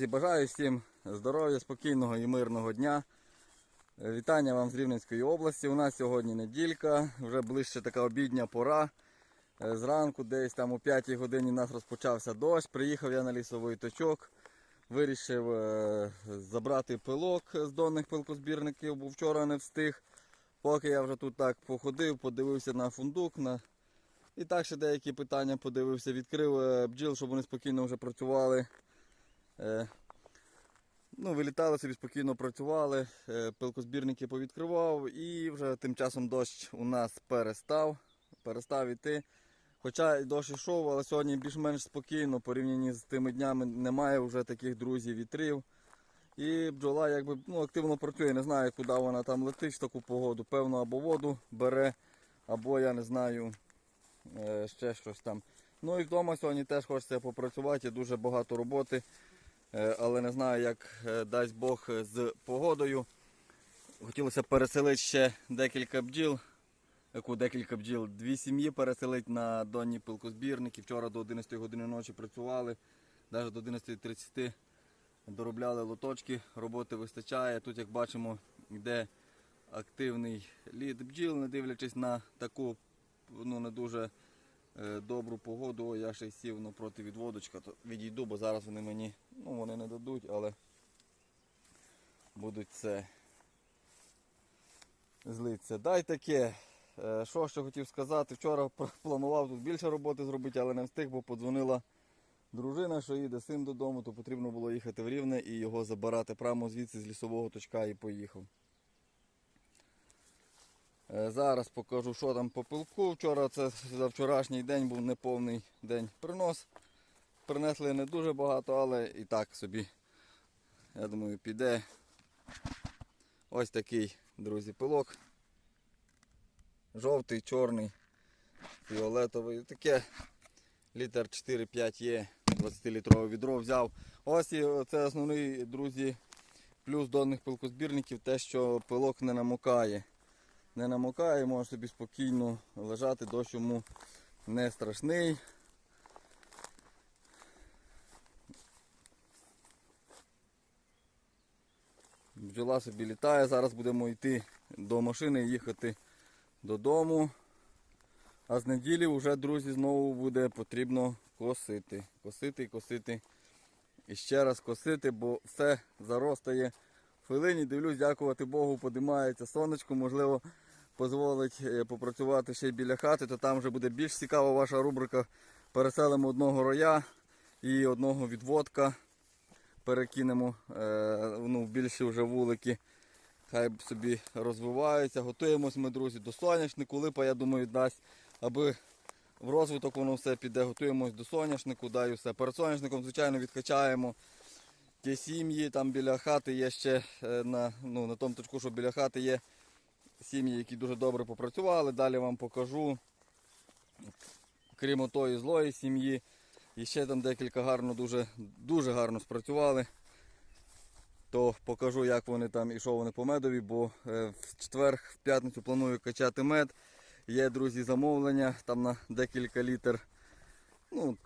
Друзі, бажаю всім здоров'я, спокійного і мирного дня. Е, Вітання вам з Рівненської області. У нас сьогодні неділька, вже ближче така обідня пора. Е, Зранку, десь там о 5 годині у нас розпочався дощ. Приїхав я на лісовий точок. Вирішив е, забрати пилок з донних пилкозбірників, бо вчора не встиг. Поки я вже тут так походив, подивився на фундук. На... І так ще деякі питання подивився, відкрив бджіл, щоб вони спокійно вже працювали. Е, Ну, вилітали собі спокійно працювали, е, пилкозбірники повідкривав і вже тим часом дощ у нас перестав, перестав іти. Хоча і дощ йшов, але сьогодні більш-менш спокійно, порівняно з тими днями немає вже таких друзів вітрів. І бджола якби ну, активно працює, не знаю, куди вона там летить в таку погоду. Певно, або воду бере, або я не знаю е, ще щось там. Ну і вдома сьогодні теж хочеться попрацювати, дуже багато роботи. Е, але не знаю, як е, дасть Бог е, з погодою. Хотілося переселити ще декілька бджіл. Яку декілька бджіл, дві сім'ї переселити на донні пилкозбірники. Вчора до 11 години ночі працювали, навіть до 11.30 доробляли лоточки, роботи вистачає. Тут, як бачимо, йде активний лід бджіл, не дивлячись на таку ну, не дуже добру погоду. О, я ще сів напроти відводочка, то відійду, бо зараз вони мені ну, вони не дадуть, але будуть це злиться. Дай таке. Е, Що ще хотів сказати? Вчора планував тут більше роботи зробити, але не встиг, бо подзвонила дружина, що їде син додому, то потрібно було їхати в Рівне і його забирати прямо звідси з лісового точка і поїхав. Е, Зараз покажу, що там по пилку. Вчора це за вчорашній день був неповний день принос. Принесли не дуже багато, але і так собі, я думаю, піде. Ось такий, друзі, пилок. Жовтий, чорний, фіолетовий. Таке літр 4-5 є, 20-літрове відро взяв. Ось і це основний, друзі, плюс донних пилкозбірників, те, що пилок не намокає. Не намокає, може собі спокійно лежати, дощ йому не страшний. Бджола собі літає, зараз будемо йти до машини, і їхати додому. А з неділі вже, друзі, знову буде потрібно косити. Косити косити. І ще раз косити, бо все заростає хвилині. Дивлюсь, дякувати Богу, подимається сонечко, можливо, дозволить е, попрацювати ще й біля хати, то там вже буде більш цікава ваша рубрика. Переселимо одного роя і одного відводка. Перекинемо е, ну, в більші вже вулики. Хай собі розвиваються. Готуємось ми, друзі, до соняшнику. Липа, я думаю, дасть, аби в розвиток воно все піде. Готуємось до соняшнику, даю все. Перед соняшником, звичайно, відкачаємо ті сім'ї. Там біля хати є ще е, на, ну, на тому точку, що біля хати є сім'ї, які дуже добре попрацювали. Далі вам покажу. Крім тої злої сім'ї. І ще там декілька гарно, дуже, дуже гарно спрацювали. То покажу, як вони там і що вони по медові, бо е, в четвер, в п'ятницю планую качати мед. Є, друзі, замовлення там на декілька літр. Ну,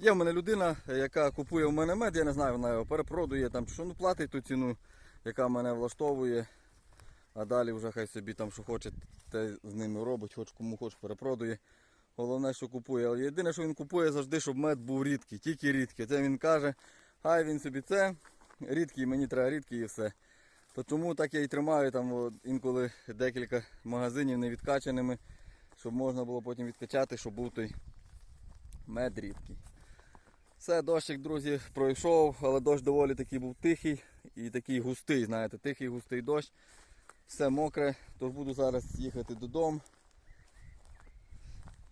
є в мене людина, яка купує в мене мед, я не знаю, вона його перепродує там, що ну, платить ту ціну, яка мене влаштовує. А далі вже хай собі там що хоче, те з ними робить, хоч кому хоче перепродує. Головне, що купує. Але єдине, що він купує завжди, щоб мед був рідкий, тільки рідкий. Це він каже, хай він собі це, рідкий, мені треба рідкий і все. То чому так я і тримаю там інколи декілька магазинів невідкачаними, щоб можна було потім відкачати, щоб був той мед рідкий. Все, дощик, друзі, пройшов, але дощ доволі такий був тихий і такий густий, знаєте, тихий густий дощ. Все мокре, тож буду зараз їхати додому.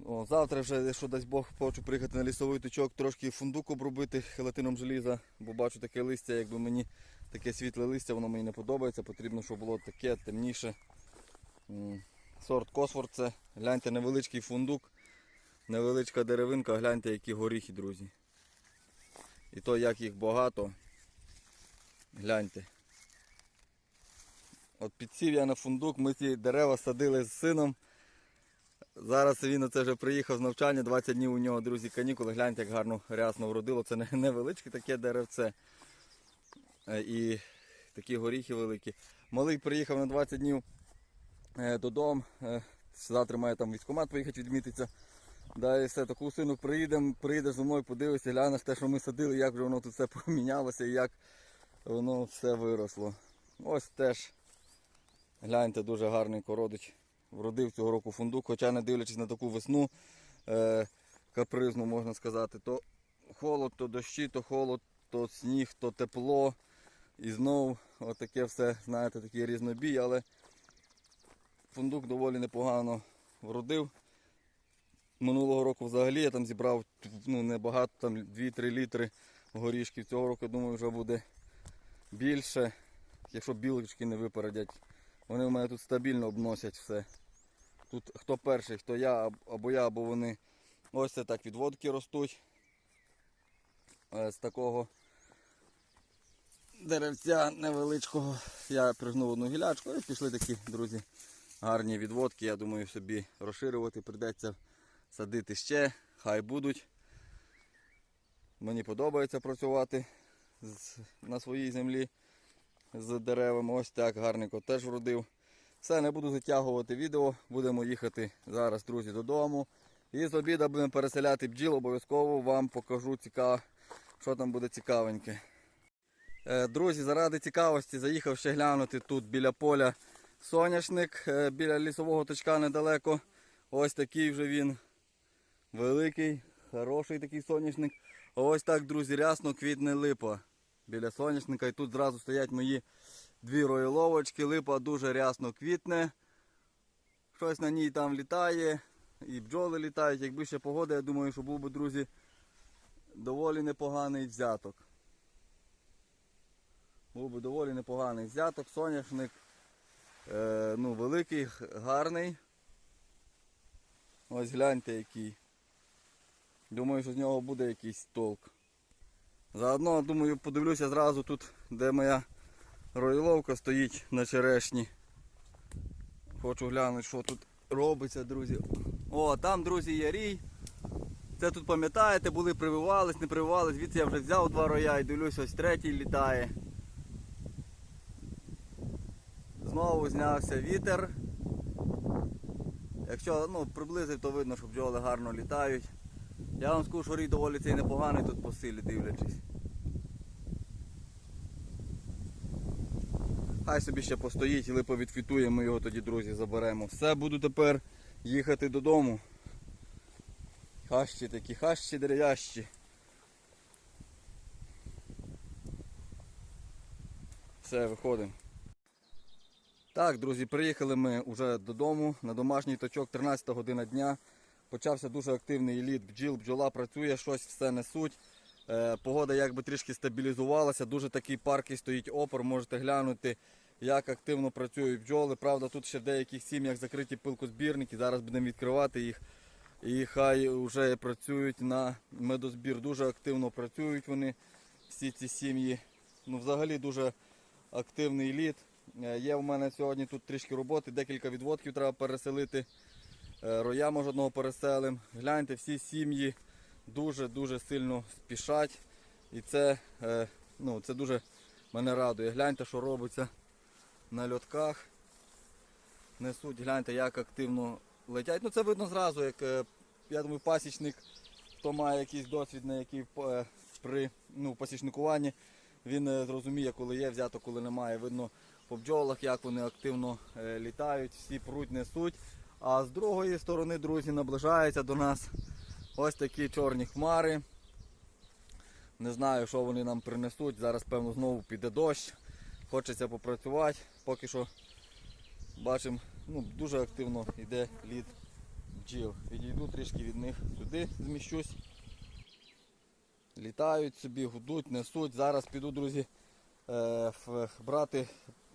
О, завтра вже, якщо дасть Бог, хочу приїхати на лісовий точок, трошки фундук обробити хелатином желіза, бо бачу таке листя, якби мені таке світле листя, воно мені не подобається. Потрібно, щоб було таке темніше. Сорт Косфор це. Гляньте, невеличкий фундук, невеличка деревинка, гляньте, які горіхи, друзі. І то як їх багато. Гляньте. От підсів я на фундук, ми ці дерева садили з сином. Зараз він оце вже приїхав з навчання, 20 днів у нього, друзі, канікули. Гляньте, як гарно рясно вродило. Це невеличке таке деревце. Е, І такі горіхи великі. Малий приїхав на 20 днів е, додому. Е, Завтра має там військкомат поїхати відмітитися. Да, і все, таку сину приїдемо, приїдеш мною, подивишся, глянеш те, що ми садили, як вже воно тут все помінялося і як воно все виросло. Ось теж гляньте, дуже гарний кородич. Вродив цього року фундук, хоча не дивлячись на таку весну е, капризну, можна сказати, то холод, то дощі, то холод, то сніг, то тепло. І знов отаке все, знаєте, такий різнобій, але фундук доволі непогано вродив. Минулого року взагалі я там зібрав ну, небагато, там 2-3 літри горішків. Цього року, думаю, вже буде більше, якщо білочки не випередять. Вони в мене тут стабільно обносять все. Тут хто перший, хто я, або я, або вони. Ось це так відводки ростуть. Е, З такого деревця невеличкого я пригнув одну гілячку і пішли такі, друзі, гарні відводки. Я думаю, собі розширювати прийдеться садити ще, хай будуть. Мені подобається працювати на своїй землі з деревами. Ось так гарненько теж вродив. Все, не буду затягувати відео. Будемо їхати зараз, друзі, додому. І з обіда будемо переселяти бджіл. Обов'язково вам покажу цікаво, що там буде цікавеньке. Е, Друзі, заради цікавості заїхав ще глянути тут біля поля соняшник, е, біля лісового точка недалеко. Ось такий вже він великий, хороший такий соняшник. Ось так, друзі, рясно квітне липа біля соняшника. І тут зразу стоять мої дві роїловочки. Липа дуже рясно квітне. Щось на ній там літає. І бджоли літають. Якби ще погода, я думаю, що був би, друзі, доволі непоганий взяток. Був би доволі непоганий взяток, соняшник. Е, ну, великий, гарний. Ось гляньте який. Думаю, що з нього буде якийсь толк. Заодно, думаю, подивлюся зразу тут, де моя роїловка стоїть на черешні. Хочу глянути, що тут робиться, друзі. О, там, друзі, є рій. Це тут пам'ятаєте, були прививались, не прививались. Звідси я вже взяв два роя і дивлюсь, ось третій літає. Знову знявся вітер. Якщо ну, приблизив, то видно, що бджоли гарно літають. Я вам скажу, що рій доволі цей непоганий тут по силі дивлячись. Хай собі ще постоїть, липо відквітує, ми його тоді, друзі, заберемо. Все, буду тепер їхати додому. Хащі такі, хащі дерев'ящі. Все, виходимо. Так, друзі, приїхали ми вже додому на домашній точок 13 година дня. Почався дуже активний літ бджіл, бджола працює, щось все несуть. Е, погода якби трішки стабілізувалася, дуже такий паркий стоїть опор, можете глянути, як активно працюють бджоли. Правда, тут ще в деяких сім'ях закриті пилкозбірники, зараз будемо відкривати їх. І хай вже працюють на медозбір. Дуже активно працюють вони, всі ці сім'ї. Ну, взагалі дуже активний літ. Е, Є в мене сьогодні тут трішки роботи, декілька відводків треба переселити. Е, Роя може одного переселим. Гляньте, всі сім'ї дуже-дуже сильно спішать. І це, е, ну, це дуже мене радує. Гляньте, що робиться на льотках. Несуть, гляньте, як активно летять. Ну це видно зразу, як е, я думаю, пасічник, хто має якийсь досвід, на який при ну, пасічникуванні, він зрозуміє, коли є взято, коли немає. Видно по бджолах, як вони активно літають, всі пруть, несуть. А з другої сторони, друзі, наближаються до нас ось такі чорні хмари. Не знаю, що вони нам принесуть. Зараз, певно, знову піде дощ. Хочеться попрацювати. Поки що бачимо, ну, дуже активно йде лід бджіл. Відійду трішки від них сюди, зміщусь. Літають собі, гудуть, несуть. Зараз піду, друзі, е, брати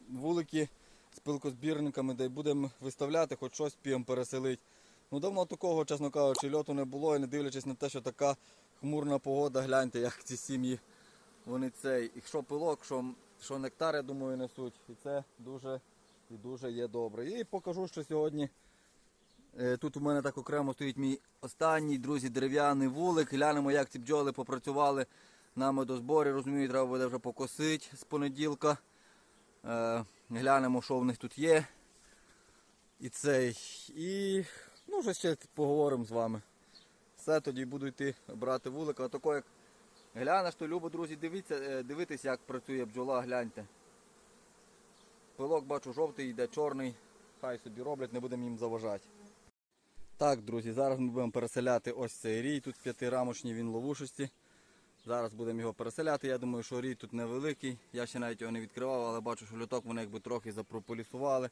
вулики з пилкозбірниками, де будемо виставляти, хоч щось п'єм переселити. Ну давно такого, чесно кажучи, льоту не було і не дивлячись на те, що така хмурна погода, гляньте, як ці сім'ї вони цей. І що пилок, що, що нектар, я думаю, несуть. І це дуже і дуже є добре. І покажу, що сьогодні е, тут у мене так окремо стоїть мій останній, друзі, дерев'яний вулик. Глянемо, як ці бджоли попрацювали на медозборі, розумію, треба буде вже покосити з понеділка. Глянемо, що в них тут є. І цей. І ну, вже ще поговоримо з вами. Все, тоді буду йти брати вулика. Отако як глянеш, то любо, друзі, дивіться, е, дивитись, як працює бджола, гляньте. Пилок бачу жовтий, йде чорний. Хай собі роблять, не будемо їм заважати. Так, друзі, зараз ми будемо переселяти ось цей рій. Тут п'ятирамочний він ловушості. Зараз будемо його переселяти. Я думаю, що рій тут невеликий. Я ще навіть його не відкривав, але бачу, що льоток вони якби трохи запрополісували.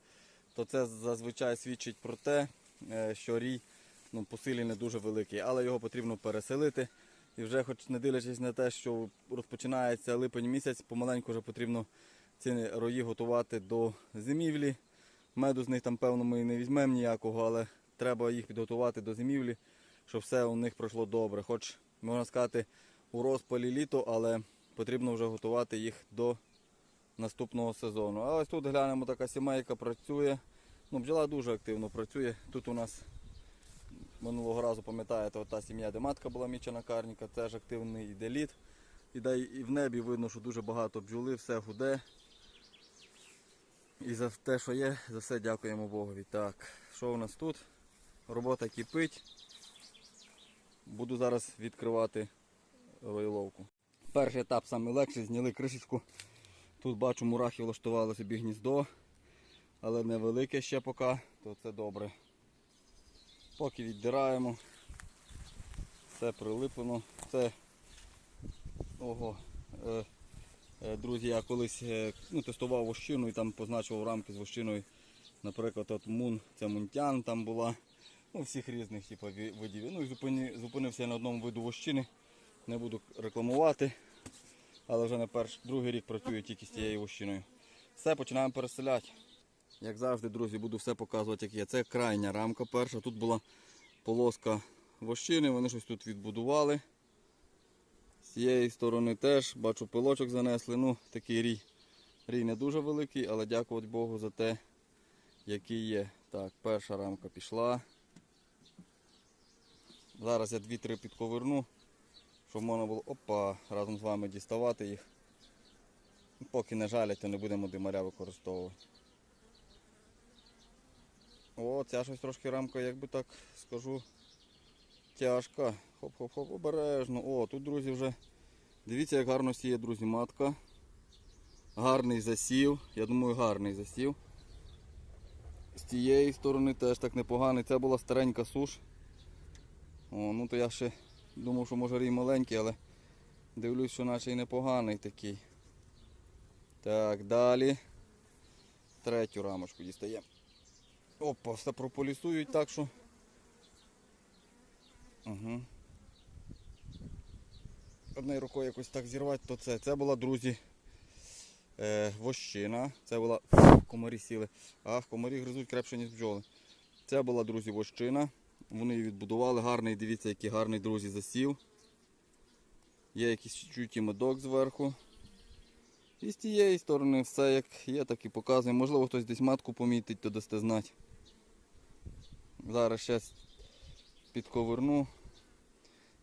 То це зазвичай свідчить про те, е, що рій ну, по не дуже великий, але його потрібно переселити. І вже, хоч не дивлячись на те, що розпочинається липень місяць, помаленьку вже потрібно ці рої готувати до зимівлі. Меду з них там, певно, ми не візьмемо ніякого, але треба їх підготувати до зимівлі, щоб все у них пройшло добре. Хоч, можна сказати, у розпалі літо, але потрібно вже готувати їх до наступного сезону. А ось тут глянемо, така сімейка працює. Ну, бджола дуже активно працює. Тут у нас минулого разу, пам'ятаєте, та сім'я, де матка була мічена карніка, це ж активний іде лід. І, і в небі видно, що дуже багато бджоли, все гуде. І за те, що є, за все дякуємо Богові. Так, що у нас тут? Робота кипить. Буду зараз відкривати роїловку. Перший етап саме легший, зняли кришечку. Тут бачу, мурахи влаштували собі гніздо, але невелике ще поки, то це добре. Поки віддираємо, все прилиплено. Це ого. Е, е, друзі, я колись е, ну, тестував вощину і там позначував рамки з вощиною. Наприклад, от мун, це мунтян там була. Ну, всіх різних типу, видів. Ну і зупини, зупинився на одному виду вощини. Не буду рекламувати. Але вже не перший, другий рік працюю тільки з цією вощиною. Все, починаємо переселяти. Як завжди, друзі, буду все показувати, як є. Це крайня рамка перша. Тут була полоска вощини, вони щось тут відбудували. З цієї сторони теж бачу пилочок занесли. Ну, такий рій. Рій не дуже великий, але дякувати Богу за те, який є. Так, перша рамка пішла. Зараз я 2-3 підковерну, щоб можна було опа, разом з вами діставати їх. Поки не жалять, то не будемо димаря використовувати. О, ця щось трошки рамка, як би так скажу, тяжка. Хоп-хоп-хоп, обережно. О, тут, друзі, вже дивіться, як гарно сіє, друзі, матка. Гарний засів. Я думаю, гарний засів. З тієї сторони теж так непоганий. Це була старенька суш. О, ну то я ще думав, що може рій маленький, але дивлюсь, що наче й непоганий такий. Так, далі. Третю рамочку дістаємо. Опа, все прополісують так, що. Угу. Одною рукою якось так зірвати, то це. Це була, друзі, е, вощина. Це була. Комарі сіли. Ах, комарі гризуть крепше, ніж бджоли. Це була, друзі, вощина. Вони її відбудували. Гарний, дивіться, який гарний, друзі, засів. Є якийсь чуть медок зверху. І з тієї сторони все як є, так і показує. Можливо, хтось десь матку помітить, то дасте знати. Зараз ще підковерну.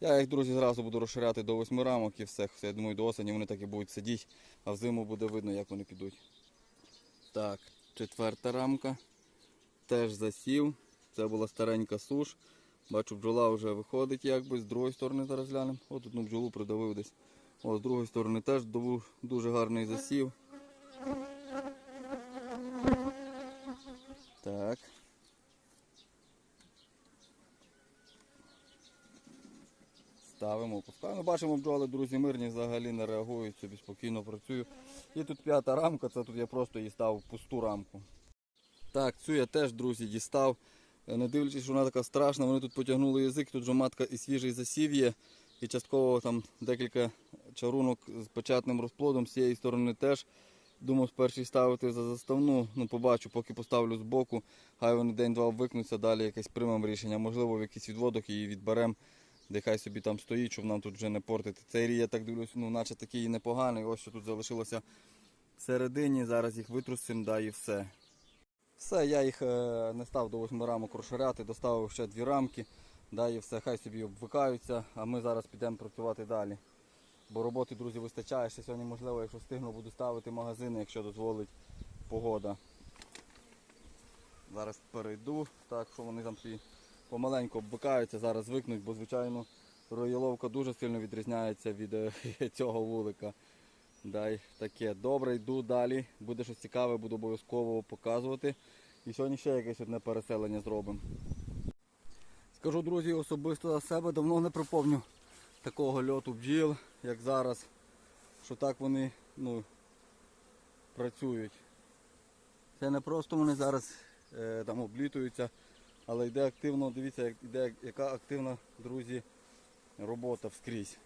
Я їх, друзі, зразу буду розширяти до 8 рамок і все. Я думаю, до осені вони так і будуть сидіти, а взиму буде видно, як вони підуть. Так, четверта рамка. Теж засів. Це була старенька суш. Бачу, бджола вже виходить якби. З другої сторони зараз глянемо. От одну бджолу придавив десь. О, з другої сторони теж дуже гарний засів. Так. Ставимо, опускаємо. Бачимо, бджоли, друзі, мирні взагалі не реагують, собі спокійно працюю. І тут п'ята рамка, це тут я просто її став в пусту рамку. Так, цю я теж, друзі, дістав. Не дивлячись, що вона така страшна, вони тут потягнули язик, тут же матка і свіжий засів є. І частково там декілька чарунок з печатним розплодом з цієї сторони теж. Думав спершу ставити за заставну, ну побачу, поки поставлю збоку, хай вони день-два викнуться, далі якесь приймемо рішення. Можливо, в якийсь відводок її відберемо, де хай собі там стоїть, щоб нам тут вже не портити. Цей рій, я так дивлюсь, ну наче такий і непоганий. Ось що тут залишилося всередині, зараз їх витрусимо, да і все. Все, я їх е, не став до 8 рамок розширяти, доставив ще дві рамки, да, і все, хай собі обвикаються, а ми зараз підемо працювати далі. Бо роботи, друзі, вистачає. Ще сьогодні, можливо, якщо встигну, буду ставити магазини, якщо дозволить погода. Зараз перейду, так що вони там всі помаленьку оббикаються, зараз звикнуть, бо звичайно роїловка дуже сильно відрізняється від е, цього вулика. Дай таке. Добре, йду далі. Буде щось цікаве, буду обов'язково показувати. І сьогодні ще якесь одне переселення зробимо. Скажу, друзі, особисто за себе давно не приповню такого льоту бджіл, як зараз. Що так вони ну, працюють. Це не просто вони зараз е, там облітуються, але йде активно, дивіться, як йде, яка активна, друзі, робота вскрізь.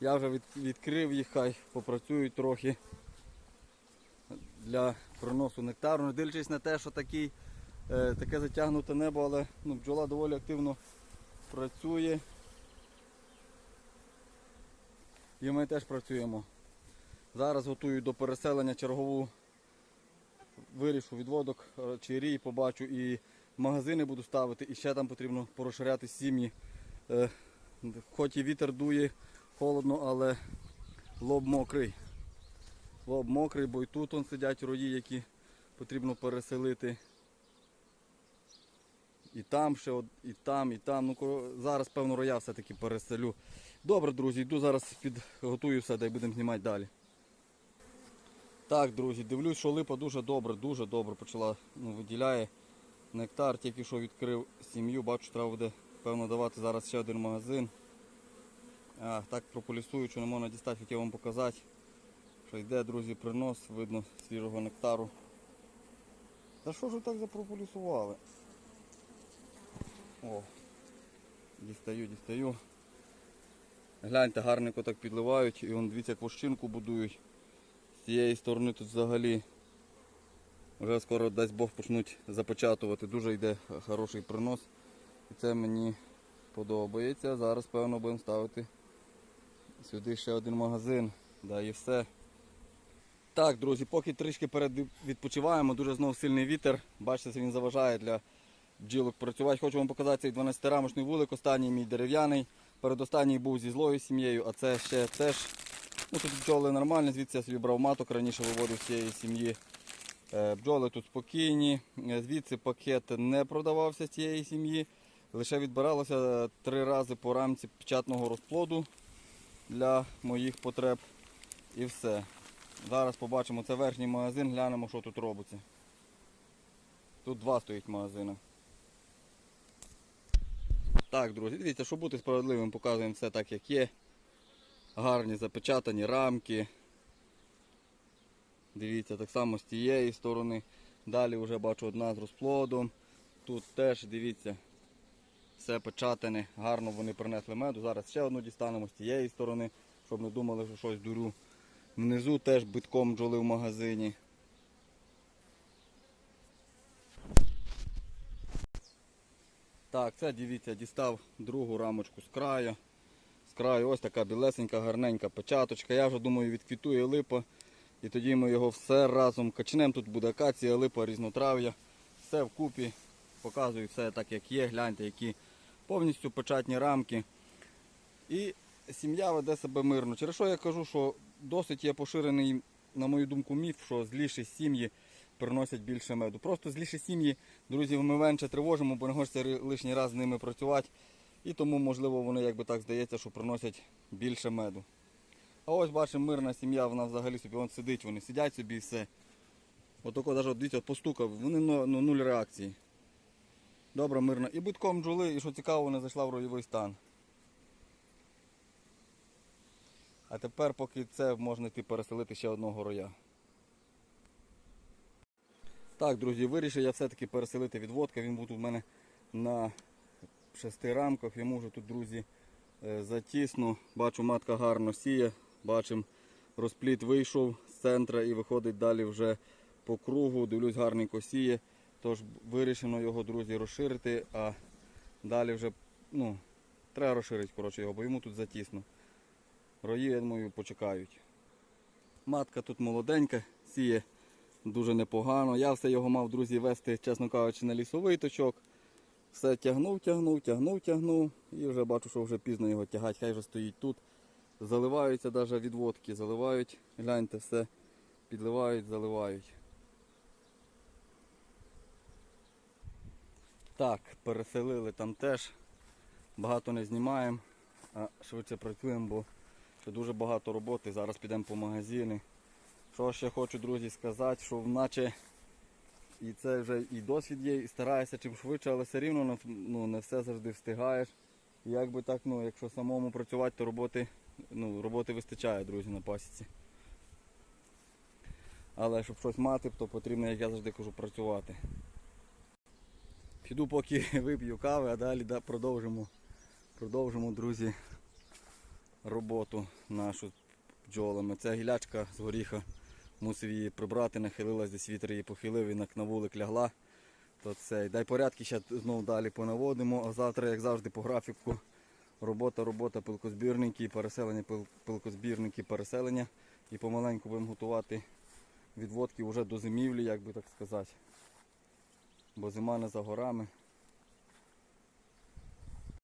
Я вже від, відкрив їх, хай попрацюють трохи для проносу нектару, не дивлячись на те, що такий, е, таке затягнуте небо, але ну, бджола доволі активно працює. І ми теж працюємо. Зараз готую до переселення чергову вирішу відводок е, чи рій, побачу і магазини буду ставити, і ще там потрібно порозширяти сім'ї. Е, Хоч і вітер дує, холодно, але лоб мокрий. Лоб мокрий, бо і тут он сидять рої, які потрібно переселити. І там ще, і там, і там. Ну, зараз, певно, роя все-таки переселю. Добре, друзі, йду зараз підготую все, дай будемо знімати далі. Так, друзі, дивлюсь, що липа дуже добре, дуже добре почала, ну, виділяє нектар, тільки що відкрив сім'ю, бачу, треба буде, певно, давати зараз ще один магазин. Так прополісую, що не можна дістати, хотів вам показати. Що йде, друзі, принос, видно свіжого нектару. Та що ж ви так запрополісували? О, дістаю, дістаю. Гляньте, гарненько так підливають і вон дивіться, як вощинку будують. З цієї сторони тут взагалі вже скоро дасть Бог почнуть запечатувати. Дуже йде хороший принос. І це мені подобається. Зараз певно будемо ставити сюди ще один магазин. Да, і все. Так, друзі, поки трішки перед відпочиваємо, дуже знов сильний вітер. Бачите, він заважає для бджілок працювати. Хочу вам показати цей 12-рамочний вулик, останній мій дерев'яний. Передостанній був зі злою сім'єю, а це ще теж. Ну, тут бджоли нормальні, звідси я собі брав маток, раніше виводив з цієї сім'ї. Е, Бджоли тут спокійні, Е, звідси пакет не продавався з цієї сім'ї. Лише відбиралося три рази по рамці печатного розплоду для моїх потреб. І все. Зараз побачимо, це верхній магазин, глянемо, що тут робиться. Тут два стоїть магазини. Так, друзі, дивіться, щоб бути справедливим, показуємо все так, як є. Гарні запечатані рамки. Дивіться, так само з тієї сторони. Далі вже бачу одна з розплодом. Тут теж дивіться, все печатане, гарно вони принесли меду. Зараз ще одну дістанемо з тієї сторони, щоб не думали, що щось дурю. Внизу теж битком бджоли в магазині. Так, це дивіться, дістав другу рамочку з краю. З краю ось така білесенька, гарненька печаточка. Я вже думаю, відквітує липа. І тоді ми його все разом качнемо. Тут буде акація, липа, різнотрав'я. Все вкупі. Показую все так, як є. Гляньте, які повністю печатні рамки. І сім'я веде себе мирно. Через що я кажу, що досить є поширений, на мою думку, міф, що зліші сім'ї приносять більше меду. Просто зліші сім'ї, друзі, ми менше тривожимо, бо не хочеться лишній раз з ними працювати. І тому, можливо, вони, якби так здається, що приносять більше меду. А ось бачимо, мирна сім'я, вона взагалі собі вон сидить, вони сидять собі і все. Отако навіть дивіться, постукав, вони ну, нуль реакції. Добре, мирно. І битком джули, і що цікаво, вона зайшла в ройовий стан. А тепер, поки це можна йти переселити ще одного роя. Так, друзі, вирішив я все-таки переселити відводка. Він буде у мене на шести рамках. Йому вже тут, друзі, е, затісно. Бачу, матка гарно сіє. Бачимо, розпліт вийшов з центра і виходить далі вже по кругу. Дивлюсь, гарненько сіє. Тож вирішено його, друзі, розширити, а далі вже ну, треба розширити коротше, його, бо йому тут затісно. Рої, я думаю, почекають. Матка тут молоденька, сіє дуже непогано. Я все його мав, друзі, вести, чесно кажучи, на лісовий точок. Все тягнув, тягнув, тягнув, тягнув. І вже бачу, що вже пізно його тягати. Хай вже стоїть тут. Заливаються навіть відводки, заливають, гляньте, все підливають, заливають. Так, переселили там теж. Багато не знімаємо, а швидше працюємо, бо ще дуже багато роботи. Зараз підемо по магазини. Що ще хочу, друзі, сказати, що наче і це вже і досвід є, і стараєшся чим швидше, але все рівно ну, не все завжди встигаєш. І як би так, ну, якщо самому працювати, то роботи, ну, роботи вистачає, друзі, на пасіці. Але щоб щось мати, то потрібно, як я завжди кажу, працювати. Піду поки вип'ю кави, а далі да, продовжимо, продовжимо, друзі, роботу нашу бджолами. Це гілячка з горіха. Мусив її прибрати, нахилилась, десь вітер її похилив і на вулик лягла. То це, дай порядки, ще знову далі понаводимо. А завтра, як завжди, по графіку. Робота, робота, пилкозбірники, переселення, пил- пилкозбірники, переселення. І помаленьку будемо готувати відводки вже до зимівлі, як би так сказати. Бо зима не за горами.